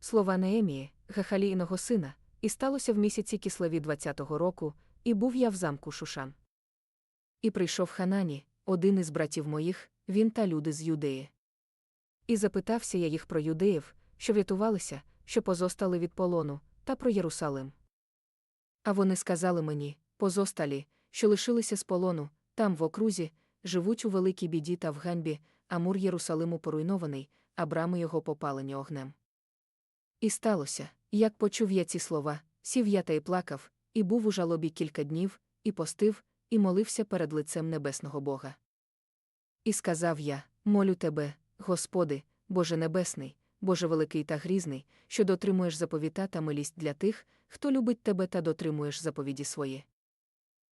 Слова Неемії, Гахаліїного сина, і сталося в місяці кислеві 20-го року, і був я в замку Шушан. І прийшов Ханані, один із братів моїх, він та люди з Юдеї. І запитався я їх про юдеїв, що врятувалися, що позостали від полону, та про Єрусалим. А вони сказали мені, позосталі, що лишилися з полону, там в окрузі, живуть у великій біді та в ганьбі, а мур Єрусалиму поруйнований, а брами його попалені огнем. І сталося, як почув я ці слова, сів я та й плакав, і був у жалобі кілька днів, і постив, і молився перед лицем небесного Бога. І сказав я: Молю тебе, Господи, Боже Небесний, Боже великий та грізний, що дотримуєш заповіта та милість для тих, хто любить тебе та дотримуєш заповіді свої.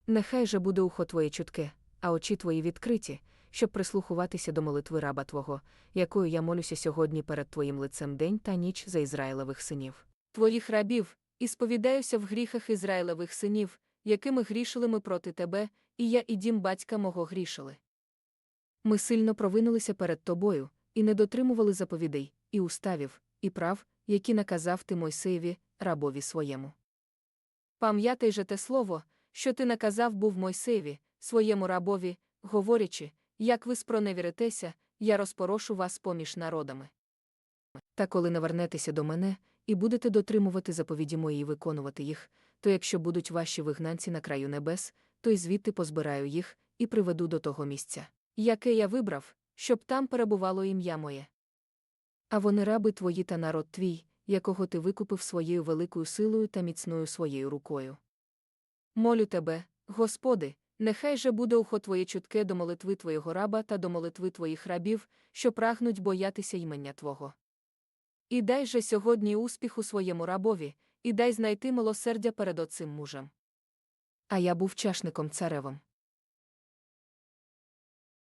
Нехай же буде ухо твоє чутке, а очі твої відкриті, щоб прислухуватися до молитви раба Твого, якою я молюся сьогодні перед Твоїм лицем день та ніч за Ізраїлевих синів. Твоїх рабів, і сповідаюся в гріхах Ізраїлевих синів, якими грішили ми проти тебе, і я і дім батька мого грішили. Ми сильно провинилися перед тобою, і не дотримували заповідей, і уставів, і прав, які наказав ти Мойсеєві, рабові своєму. Пам'ятай же те слово, що ти наказав був Мойсеєві, своєму рабові, говорячи, як ви спроневіритеся, я розпорошу вас поміж народами. Та коли навернетеся до мене, і будете дотримувати заповіді мої і виконувати їх, то якщо будуть ваші вигнанці на краю небес, то й звідти позбираю їх і приведу до того місця, яке я вибрав, щоб там перебувало ім'я моє. А вони раби твої та народ твій, якого ти викупив своєю великою силою та міцною своєю рукою. Молю тебе, Господи, нехай же буде ухо твоє чутке до молитви твоєго раба та до молитви твоїх рабів, що прагнуть боятися ймення Твого. І дай же сьогодні успіх у своєму рабові, і дай знайти милосердя перед оцим мужем. А я був чашником царевом.